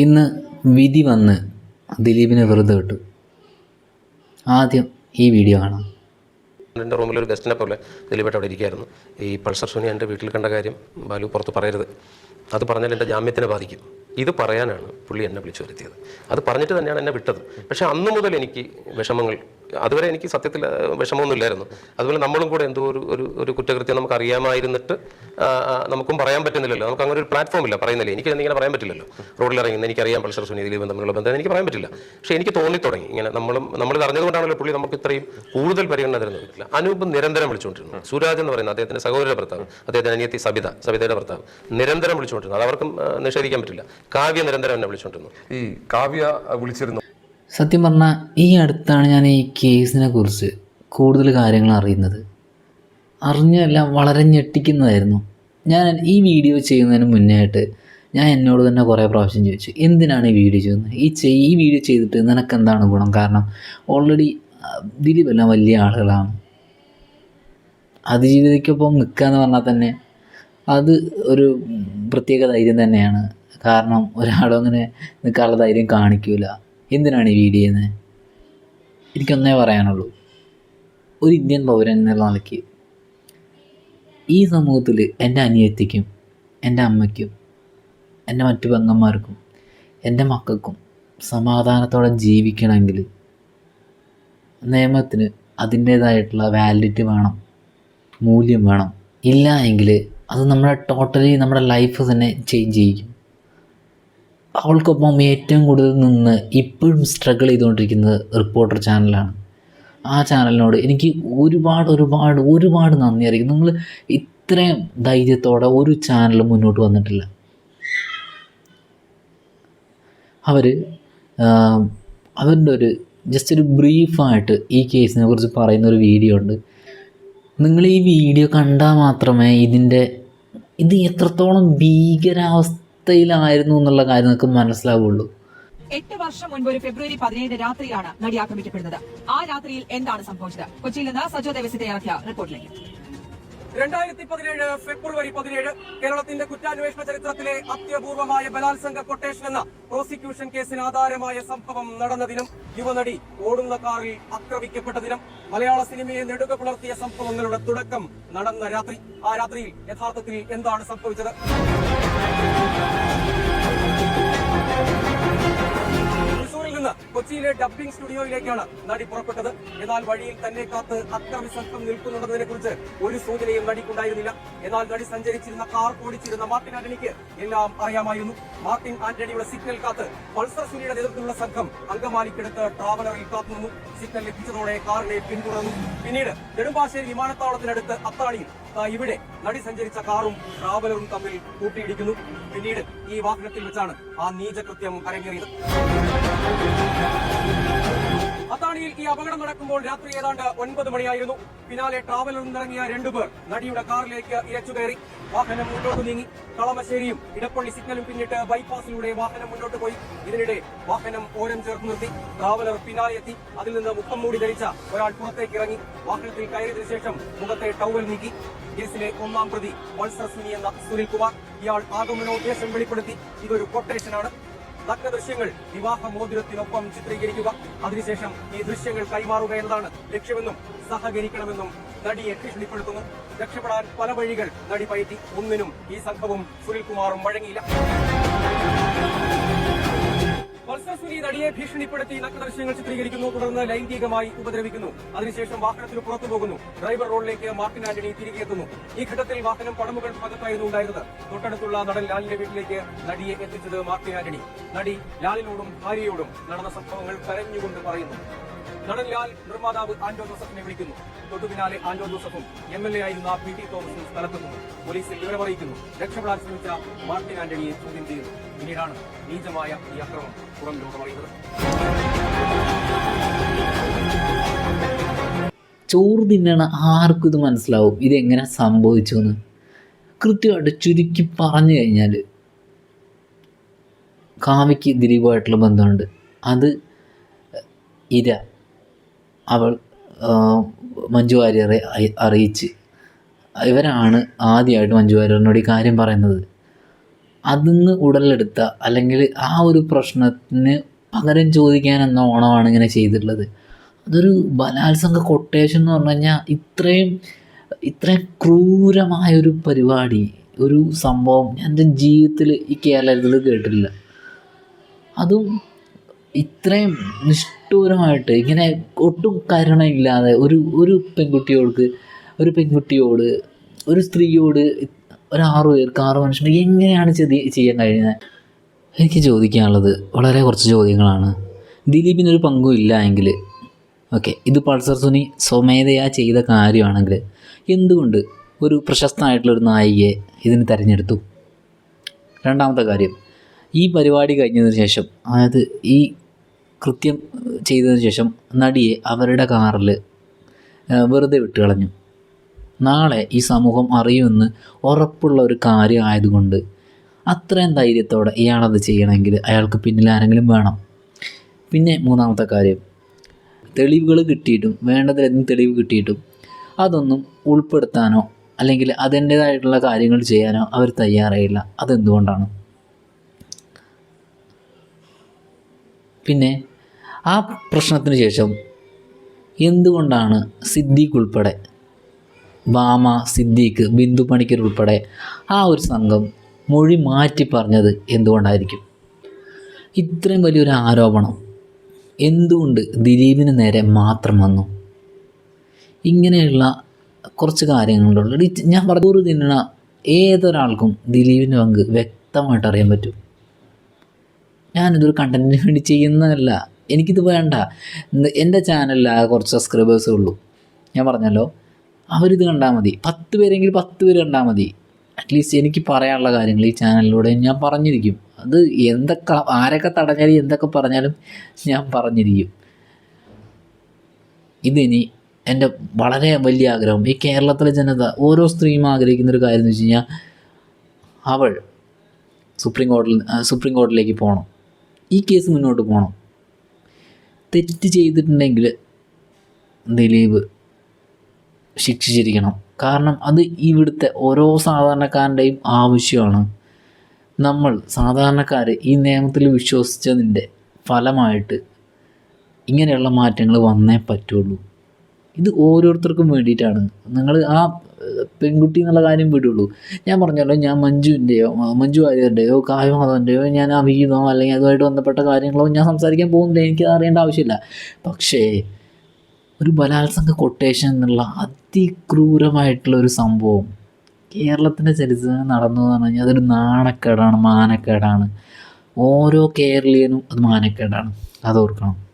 ഇന്ന് വിധി വന്ന് ദിലീപിനെ വെറുതെ വിട്ടു. ആദ്യം ഈ വീഡിയോ കാണാം. എന്റെ റൂമിൽ ഒരു ഗസ്റ്റിനെ പോലെ ദിലീപേട്ട് അവിടെ ഇരിക്കുകയായിരുന്നു. ഈ പൾസർ സുനി എന്റെ വീട്ടിൽ കണ്ട കാര്യം ബാലു പുറത്ത് പറയരുത്. അത് പറഞ്ഞാൽ എന്റെ ജാമ്യത്തിനെ ബാധിക്കും. ഇത് പറയാനാണ് പുള്ളി എന്നെ വിളിച്ചു വരുത്തിയത്. അത് പറഞ്ഞിട്ട് തന്നെയാണ് എന്നെ വിട്ടത്. പക്ഷേ അന്നു മുതൽ എനിക്ക് വിഷമങ്ങൾ അതുവരെ എനിക്ക് സത്യത്തിൽ വിഷമമൊന്നുമില്ലായിരുന്നു. അതുപോലെ നമ്മളും കൂടെ എന്തോ ഒരു ഒരു ഒരു കുറ്റകൃത്യം നമുക്ക് അറിയാമായിരുന്നിട്ട് നമുക്കും പറയാൻ പറ്റുന്നില്ലല്ലോ. നമുക്ക് അങ്ങനെ ഒരു പ്ലാറ്റ്ഫോം ഇല്ല പറയുന്നില്ല? എനിക്ക് ഇങ്ങനെ പറയാൻ പറ്റില്ലല്ലോ. റോഡിൽ ഇറങ്ങുന്ന എനിക്കറിയാം പൾസർ സുനി ദിലീപും തമ്മിലുള്ള ബന്ധം എനിക്ക് പറയാൻ പറ്റില്ല. പക്ഷേ എനിക്ക് തോന്നി തുടങ്ങി ഇങ്ങനെ നമ്മളും നമ്മൾ അറിഞ്ഞതുകൊണ്ടാണല്ലോ പുള്ളി നമുക്ക് ഇത്രയും കൂടുതൽ പരിഗണന തരുന്നില്ല അനൂപ് നിരന്തരം വിളിച്ചുകൊണ്ടിരുന്നു. സുരാജ് എന്ന് പറയുന്ന അദ്ദേഹത്തിന്റെ സഹോദര ഭർത്താവ് അദ്ദേഹത്തിന്റെ അനിയത്തി സബിത സബിതയുടെ ഭർത്താവ് നിരന്തരം വിളിച്ചുകൊണ്ടിരുന്നു. അത് അവർക്കും നിഷേധിക്കാൻ പറ്റില്ല. കാവ്യ നിരന്തരം എന്നെ വിളിച്ചുകൊണ്ടിരുന്നു. ഈ കാവ്യ വിളിച്ചിരുന്നു സത്യം പറഞ്ഞാൽ ഈ അടുത്താണ് ഞാൻ ഈ കേസിനെ കുറിച്ച് കൂടുതൽ കാര്യങ്ങൾ അറിയുന്നത്. അറിഞ്ഞെല്ലാം വളരെ ഞെട്ടിക്കുന്നതായിരുന്നു. ഞാൻ ഈ വീഡിയോ ചെയ്യുന്നതിന് മുന്നേ ഞാൻ എന്നോട് തന്നെ കുറേ പ്രാവശ്യം ചോദിച്ചു എന്തിനാണ് ഈ വീഡിയോ ചെയ്യുന്നത്? ഈ ചെയ് ഈ വീഡിയോ ചെയ്തിട്ട് നിനക്ക് എന്താണ് ഗുണം? കാരണം ഓൾറെഡി ദിലീപ് എല്ലാം വലിയ ആളുകളാണ്. അതിജീവിതയ്ക്കൊപ്പം നിൽക്കുക എന്ന് പറഞ്ഞാൽ തന്നെ അത് ഒരു പ്രത്യേക ധൈര്യം തന്നെയാണ്. കാരണം ഒരാളും അങ്ങനെ നിൽക്കാനുള്ള ധൈര്യം കാണിക്കൂല. എന്തിനാണ് ഈ വീഡിയോ ചെയ്യുന്നത്? എനിക്കൊന്നേ പറയാനുള്ളൂ. ഒരു ഇന്ത്യൻ പൗരൻ എന്നുള്ള നിലയ്ക്ക് ഈ സമൂഹത്തിൽ എന്റെ അനിയത്തിക്കും എന്റെ അമ്മയ്ക്കും എന്റെ മറ്റു പെങ്ങന്മാർക്കും എന്റെ മക്കൾക്കും സമാധാനത്തോടെ ജീവിക്കണമെങ്കിൽ നിയമത്തിന് അതിന്റേതായിട്ടുള്ള വാലിഡിറ്റി വേണം മൂല്യം വേണം. ഇല്ല എങ്കിൽ അത് നമ്മുടെ ടോട്ടലി നമ്മുടെ ലൈഫ് തന്നെ ചേഞ്ച് ചെയ്യും അവൾക്കൊപ്പം ഏറ്റവും കൂടുതൽ നിന്ന് ഇപ്പോഴും സ്ട്രഗിൾ ചെയ്തുകൊണ്ടിരിക്കുന്നത് റിപ്പോർട്ടർ ചാനലാണ് ആ ചാനലിനോട് എനിക്ക് ഒരുപാട് ഒരുപാട് ഒരുപാട് നന്ദി അറിയിക്കും നിങ്ങൾ ഇത്രയും ധൈര്യത്തോടെ ഒരു ചാനലും മുന്നോട്ട് വന്നിട്ടില്ല. അവർ അവരുടെ ഒരു ജസ്റ്റ് ഒരു ബ്രീഫായിട്ട് ഈ കേസിനെ കുറിച്ച് പറയുന്ന ഒരു വീഡിയോ ഉണ്ട്. നിങ്ങൾ ഈ വീഡിയോ കണ്ടാൽ മാത്രമേ ഇതിന്റെ ഇത് എത്രത്തോളം ഭീകരാവസ്ഥയിലായിരുന്നു എന്നുള്ള കാര്യം നിങ്ങൾക്ക് മനസ്സിലാവുള്ളൂ. എട്ട് വർഷം മുൻപ് ഒരു ഫെബ്രുവരി പതിനേഴ് രാത്രിയാണ് നടി ആക്രമിക്കപ്പെടുന്നത്. ആ രാത്രിയിൽ എന്താണ് സംഭവിച്ചത്? കൊച്ചിയിൽ നിന്ന് സജോ ദേവസി തയ്യാറാക്കിയ റിപ്പോർട്ടിലേക്ക്. രണ്ടായിരത്തി പതിനേഴ് ഫെബ്രുവരി പതിനേഴ് കേരളത്തിന്റെ കുറ്റാന്വേഷണ ചരിത്രത്തിലെ അത്യപൂർവമായ ബലാത്സംഗ കൊട്ടേഷൻ എന്ന പ്രോസിക്യൂഷൻ കേസിന് ആധാരമായ സംഭവം നടന്ന ദിനം യുവനടി ഓടുന്ന കാറിൽ ആക്രമിക്കപ്പെട്ട ദിനം മലയാള സിനിമയെ നെടുക പുലർത്തിയ സംഭവങ്ങളുടെ തുടക്കം നടന്ന രാത്രി. ആ രാത്രിയിൽ യഥാർത്ഥത്തിൽ എന്താണ് സംഭവിച്ചത്? കൊച്ചിയിലെ ഡബ്ബിംഗ് സ്റ്റുഡിയോയിലേക്കാണ് നടി പുറപ്പെട്ടത്. എന്നാൽ വഴിയിൽ തന്നെ കാത്ത് അക്രമി സംഘം നിൽക്കുന്നുണ്ടെന്നതിനെ കുറിച്ച് ഒരു സൂചനയും നടിക്കുണ്ടായിരുന്നില്ല. എന്നാൽ നടി സഞ്ചരിച്ചിരുന്ന കാർ ഓടിച്ചിരുന്ന മാർട്ടിൻ ആന്റണിക്ക് എല്ലാം അറിയാമായിരുന്നു. മാർട്ടിൻ ആന്റണിയുടെ സിഗ്നൽ കാത്ത് പൾസർ സുനിയുടെ നേതൃത്വത്തിലുള്ള സംഘം അങ്കമാലിക്കടുത്ത് ട്രാവലറിൽ കാത്തുനിന്നു സിഗ്നൽ ലഭിച്ചതോടെ കാറിനെ പിന്തുടർന്നു. പിന്നീട് നെടുമ്പാശ്ശേരി വിമാനത്താവളത്തിനടുത്ത് അത്താണിയിൽ ഇവിടെ നടി സഞ്ചരിച്ച കാറും ട്രാവലറും തമ്മിൽ കൂട്ടിയിടിക്കുന്നു. പിന്നീട് ഈ വാഹനത്തിൽ വെച്ചാണ് ആ നീചകൃത്യം അരങ്ങേറിയത്. അപകടം നടക്കുമ്പോൾ രാത്രി ഏതാണ്ട് ഒൻപത് മണിയായിരുന്നു. പിന്നാലെ ട്രാവലറിൽ നിന്നിറങ്ങിയ രണ്ടുപേർ നടിയുടെ കാറിലേക്ക് ഇരച്ചു കയറി. വാഹനം മുന്നോട്ട് നീങ്ങി. കളമശ്ശേരിയും ഇടപ്പള്ളി സിഗ്നലും പിന്നിട്ട് ബൈപ്പാസിലൂടെ വാഹനം മുന്നോട്ട് പോയി. ഇതിനിടെ വാഹനം ഓരം ചേർത്ത് നിർത്തി. ട്രാവലർ പിന്നാലെ എത്തി. അതിൽ നിന്ന് മുഖം മൂടി ധരിച്ച ഒരാൾ പുറത്തേക്ക് ഇറങ്ങി. വാഹനത്തിൽ കയറിയതിനു ശേഷം മുഖത്തെ ടവൽ നീക്കി. കേസിലെ ഒന്നാം പ്രതി പൾസർ സുനി എന്ന സുനിൽകുമാർ. ഇയാൾ ആഗമനോദ്ദേശം വെളിപ്പെടുത്തി. ഇതൊരു കൊട്ടേഷനാണ് നഗ്ന ദൃശ്യങ്ങൾ വിവാഹ മോതിരത്തിനൊപ്പം ചിത്രീകരിക്കുക. അതിനുശേഷം ഈ ദൃശ്യങ്ങൾ കൈമാറുക എന്നതാണ് ലക്ഷ്യമെന്നും സഹകരിക്കണമെന്നും നടിയെ ഭീഷണിപ്പെടുത്തുന്നു. രക്ഷപ്പെടാൻ പല വഴികൾ നടി പയറ്റി ഒന്നിനും ഈ സംഘവും സുനിൽകുമാറും വഴങ്ങിയില്ല. സുനി നടിയെ ഭീഷണിപ്പെടുത്തി നഗ്ന ദൃശ്യങ്ങൾ ചിത്രീകരിക്കുന്നു തുടർന്ന് ലൈംഗികമായി ഉപദ്രവിക്കുന്നു. അതിനുശേഷം വാഹനത്തിന് പുറത്തു പോകുന്നു. ഡ്രൈവർ റോഡിലേക്ക് മാർട്ടിൻ ആന്റണി തിരികെ എത്തുന്നു. ഈ ഘട്ടത്തിൽ വാഹനം പടമുകൾ ഭാഗത്തായിരുന്നു ഉണ്ടായിരുന്നത്. തൊട്ടടുത്തുള്ള നടൻ ലാലിന്റെ വീട്ടിലേക്ക് നടിയെ എത്തിച്ചത് മാർട്ടിൻ ആന്റണി. നടി ലാലിനോടും ഭാര്യയോടും നടന്ന സംഭവങ്ങൾ കരഞ്ഞുകൊണ്ട് പറയുന്നു. നടൻ ലാൽ നിർമ്മാതാവ് ആന്റോ ജോസഫിനെ വിളിക്കുന്നു. തൊട്ടു പിന്നാലെ ആന്റോ ജോസഫും എം എൽ എ ആയിരുന്ന പി ടി തോമസും സ്ഥലത്തെത്തുന്നു. പോലീസിൽ വിവരമറിയിക്കുന്നു. രക്ഷപ്പെടാൻ ശ്രമിച്ച മാർട്ടിൻ ആന്റണിയെ ചോദ്യം ചെയ്യുന്നു. പിന്നീടാണ് നീചമായ ഈ അക്രമം പുറം ലോകമറിയുന്നത് ചോറ് തിന്നണ ആർക്കും ഇത് മനസ്സിലാവും. ഇതെങ്ങനെ സംഭവിച്ചു എന്ന് കൃത്യമായിട്ട് ചുരുക്കി പറഞ്ഞു കഴിഞ്ഞാൽ കാവ്യയ്ക്ക് ദിലീപായിട്ടുള്ള ബന്ധമുണ്ട്. അത് ഇര. അവൾ മഞ്ജു വാര്യരെ അറിയിച്ച്. ഇവരാണ് ആദ്യമായിട്ട് മഞ്ജു വാര്യറിനോട് ഈ കാര്യം പറയുന്നത്. അതിന്ന് ഉടലെടുത്ത അല്ലെങ്കിൽ ആ ഒരു പ്രശ്നത്തിന് പകരം ചോദിക്കാൻ എന്ന ഓണമാണ് ഇങ്ങനെ ചെയ്തിട്ടുള്ളത്. അതൊരു ബലാത്സംഗ കൊട്ടേഷൻ എന്ന് പറഞ്ഞു കഴിഞ്ഞാൽ ഇത്രയും ഇത്രയും ക്രൂരമായൊരു പരിപാടി ഒരു സംഭവം എന്റെ ജീവിതത്തിൽ ഈ കേരളത്തിൽ കേട്ടിട്ടില്ല. അതും ഇത്രയും നിഷ്ഠൂരമായിട്ട് ഇങ്ങനെ ഒട്ടും കരുണയില്ലാതെ ഒരു ഒരു പെൺകുട്ടിയോട് ഒരു പെൺകുട്ടിയോട് ഒരു സ്ത്രീയോട് ഒരു ആറു പേർക്ക് ആറ് മനുഷ്യർ എങ്ങനെയാണ് ചെതി ചെയ്യാൻ കഴിയുന്നത്? എനിക്ക് ചോദിക്കാനുള്ളത് വളരെ കുറച്ച് ചോദ്യങ്ങളാണ്. ദിലീപിനൊരു പങ്കും ഇല്ല എങ്കിൽ ഓക്കെ ഇത് പൾസർ സുനി സ്വമേധയാ ചെയ്ത കാര്യമാണെങ്കിൽ എന്തുകൊണ്ട് ഒരു പ്രശസ്തമായിട്ടുള്ളൊരു നായികയെ ഇതിന് തിരഞ്ഞെടുത്തു? രണ്ടാമത്തെ കാര്യം. ഈ പരിപാടി കഴിഞ്ഞതിന് ശേഷം അതായത് ഈ കൃത്യം ചെയ്തതിന് ശേഷം നടിയെ അവരുടെ കാറിൽ വെറുതെ വിട്ട് കളഞ്ഞു. നാളെ ഈ സമൂഹം അറിയുമെന്ന് ഉറപ്പുള്ള ഒരു കാര്യം ആയതുകൊണ്ട് അത്രയും ധൈര്യത്തോടെ ഇയാളത് ചെയ്യണമെങ്കിൽ അയാൾക്ക് പിന്നിൽ ആരെങ്കിലും വേണം. പിന്നെ മൂന്നാമത്തെ കാര്യം തെളിവുകൾ കിട്ടിയിട്ടും വേണ്ടതിലും തെളിവ് കിട്ടിയിട്ടും അതൊന്നും ഉൾപ്പെടുത്താനോ അല്ലെങ്കിൽ അതിന്റേതായിട്ടുള്ള കാര്യങ്ങൾ ചെയ്യാനോ അവർ തയ്യാറായില്ല. അതെന്തുകൊണ്ടാണ്? പിന്നെ ആ പ്രശ്നത്തിന് ശേഷം എന്തുകൊണ്ടാണ് സിദ്ദീഖ് ഉൾപ്പെടെ ബാമ സിദ്ദീഖ് ബിന്ദു പണിക്കർ ഉൾപ്പെടെ ആ ഒരു സംഘം മൊഴി മാറ്റി പറഞ്ഞത് എന്തുകൊണ്ടായിരിക്കും? ഇത്രയും വലിയൊരു ആരോപണം എന്തുകൊണ്ട് ദിലീപിന് നേരെ മാത്രം വന്നു? ഇങ്ങനെയുള്ള കുറച്ച് കാര്യങ്ങളുണ്ട്. ഞാൻ പറഞ്ഞു തിന്നണ ഏതൊരാൾക്കും ദിലീപിന്റെ പങ്ക് വ്യക്തമായിട്ട് അറിയാൻ പറ്റും. ഞാനിതൊരു കണ്ടന്റിന് വേണ്ടി ചെയ്യുന്നതല്ല. എനിക്കിത് വേണ്ട. എന്റെ ചാനലിൽ ആ കുറച്ച് സബ്സ്ക്രൈബേഴ്സേ ഉള്ളൂ. ഞാൻ പറഞ്ഞല്ലോ. അവരിത് കണ്ടാൽ മതി. പത്ത് പേരെങ്കിൽ പത്ത് പേര് കണ്ടാൽ മതി. അറ്റ്ലീസ്റ്റ് എനിക്ക് പറയാനുള്ള കാര്യങ്ങൾ ഈ ചാനലിലൂടെ ഞാൻ പറഞ്ഞിരിക്കും. അത് എന്തൊക്കെ ആരൊക്കെ തടഞ്ഞാലും എന്തൊക്കെ പറഞ്ഞാലും ഞാൻ പറഞ്ഞിരിക്കും. ഇതിനി എന്റെ വളരെ വലിയ ആഗ്രഹം ഈ കേരളത്തിലെ ജനത ഓരോ സ്ത്രീയും ആഗ്രഹിക്കുന്ന ഒരു കാര്യം എന്ന് വെച്ച് കഴിഞ്ഞാൽ അവൾ സുപ്രീം കോടതി സുപ്രീം കോടതിയിലേക്ക് പോകണം ഈ കേസ് മുന്നോട്ട് പോകണം. തെറ്റ് ചെയ്തിട്ടുണ്ടെങ്കിൽ ദിലീപ് ശിക്ഷിച്ചിരിക്കണം. കാരണം അത് ഇവിടുത്തെ ഓരോ സാധാരണക്കാരന്റെയും ആവശ്യമാണ്. നമ്മൾ സാധാരണക്കാർ ഈ നിയമത്തിൽ വിശ്വസിച്ചതിന്റെ ഫലമായിട്ട് ഇങ്ങനെയുള്ള മാറ്റങ്ങൾ വന്നേ പറ്റുള്ളൂ. ഇത് ഓരോരുത്തർക്കും വേണ്ടിയിട്ടാണ്. നിങ്ങൾ ആ പെൺകുട്ടി എന്നുള്ള കാര്യം വിടുള്ളൂ. ഞാൻ പറഞ്ഞല്ലോ ഞാൻ മഞ്ജുവിന്റെയോ മഞ്ജു വാര്യരുടെയോ കായമാധവന്റെയോ ഞാൻ അഭിഹിതമോ അല്ലെങ്കിൽ അതുമായിട്ട് ബന്ധപ്പെട്ട കാര്യങ്ങളോ ഞാൻ സംസാരിക്കാൻ പോകുന്നില്ല. എനിക്ക് അറിയേണ്ട ആവശ്യമില്ല. പക്ഷേ ഒരു ബലാത്സംഗ കൊട്ടേഷൻ എന്നുള്ള അതിക്രൂരമായിട്ടുള്ള ഒരു സംഭവം കേരളത്തിന്റെ ചരിത്രത്തിൽ നടന്നു എന്ന് പറഞ്ഞു കഴിഞ്ഞാൽ അതൊരു നാണക്കേടാണ് മാനക്കേടാണ്. ഓരോ കേരളീയനും അത് മാനക്കേടാണ്. അതോർക്കണം.